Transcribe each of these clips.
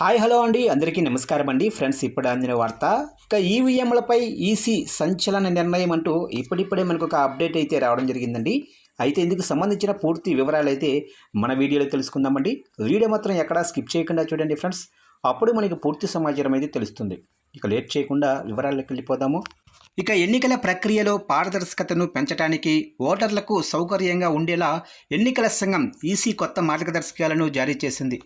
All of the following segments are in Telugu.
హాయ్ హలో అండి. అందరికీ నమస్కారం అండి. ఫ్రెండ్స్ ఇప్పుడు అందిన వార్త. ఇక ఈవీఎంలపై ఈసీ సంచలన నిర్ణయం అంటూ ఇప్పుడిప్పుడే మనకు ఒక అప్డేట్ అయితే రావడం జరిగిందండి. అయితే ఇందుకు సంబంధించిన పూర్తి వివరాలు అయితే మన వీడియోలో తెలుసుకుందామండి. వీడియో మాత్రం ఎక్కడా స్కిప్ చేయకుండా చూడండి ఫ్రెండ్స్. అప్పుడు మనకి పూర్తి సమాచారం అయితే తెలుస్తుంది. ఇక లేట్ చేయకుండా వివరాల్లోకి వెళ్ళిపోదాము. ఇక ఎన్నికల ప్రక్రియలో పారదర్శకతను పెంచడానికి ఓటర్లకు సౌకర్యంగా ఉండేలా ఎన్నికల సంఘం ఈసీ కొత్త మార్గదర్శకాలను జారీ చేసింది.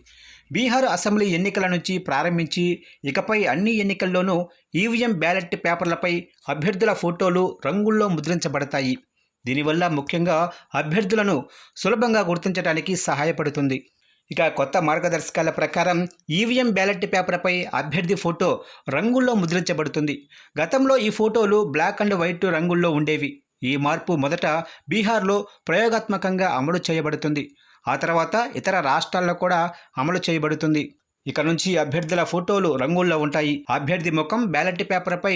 బీహార్ అసెంబ్లీ ఎన్నికల నుంచి ప్రారంభించి ఇకపై అన్ని ఎన్నికల్లోనూ ఈవీఎం బ్యాలెట్ పేపర్లపై అభ్యర్థుల ఫోటోలు రంగుల్లో ముద్రించబడతాయి. దీనివల్ల ముఖ్యంగా అభ్యర్థులను సులభంగా గుర్తించడానికి సహాయపడుతుంది. ఇక కొత్త మార్గదర్శకాల ప్రకారం ఈవీఎం బ్యాలెట్ పేపర్పై అభ్యర్థి ఫోటో రంగుల్లో ముద్రించబడుతుంది. గతంలో ఈ ఫోటోలు బ్లాక్ అండ్ వైట్ రంగుల్లో ఉండేవి. ఈ మార్పు మొదట బీహార్లో ప్రయోగాత్మకంగా అమలు చేయబడుతుంది. ఆ తర్వాత ఇతర రాష్ట్రాల్లో కూడా అమలు చేయబడుతుంది. ఇక నుంచి అభ్యర్థుల ఫోటోలు రంగుల్లో ఉంటాయి. అభ్యర్థి ముఖం బ్యాలెట్ పేపర్పై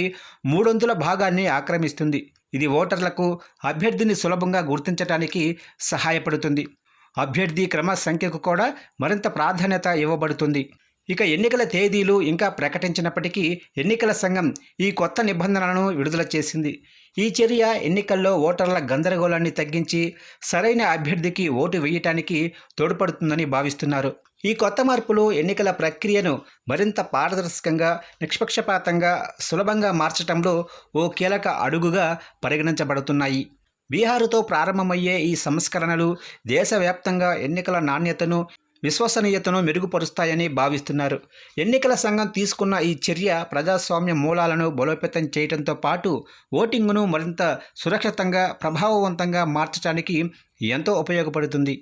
మూడొంతుల భాగాన్ని ఆక్రమిస్తుంది. ఇది ఓటర్లకు అభ్యర్థిని సులభంగా గుర్తించడానికి సహాయపడుతుంది. అభ్యర్థి క్రమ సంఖ్యకు కూడా మరింత ప్రాధాన్యత ఇవ్వబడుతుంది. ఇక ఎన్నికల తేదీలు ఇంకా ప్రకటించినప్పటికీ ఎన్నికల సంఘం ఈ కొత్త నిబంధనలను విడుదల చేసింది. ఈ చర్య ఎన్నికల్లో ఓటర్ల గందరగోళాన్ని తగ్గించి సరైన అభ్యర్థికి ఓటు వేయటానికి తోడ్పడుతుందని భావిస్తున్నారు. ఈ కొత్త మార్పులు ఎన్నికల ప్రక్రియను మరింత పారదర్శకంగా నిష్పక్షపాతంగా సులభంగా మార్చడంలో ఓ కీలక అడుగుగా పరిగణించబడుతున్నాయి. బీహారుతో ప్రారంభమయ్యే ఈ సంస్కరణలు దేశవ్యాప్తంగా ఎన్నికల నాణ్యతను విశ్వసనీయతను మెరుగుపరుస్తాయని భావిస్తున్నారు. ఎన్నికల సంఘం తీసుకున్న ఈ చర్య ప్రజాస్వామ్య మూలాలను బలోపేతం చేయడంతో పాటు ఓటింగ్ను మరింత సురక్షితంగా ప్రభావవంతంగా మార్చడానికి ఎంతో ఉపయోగపడుతుంది.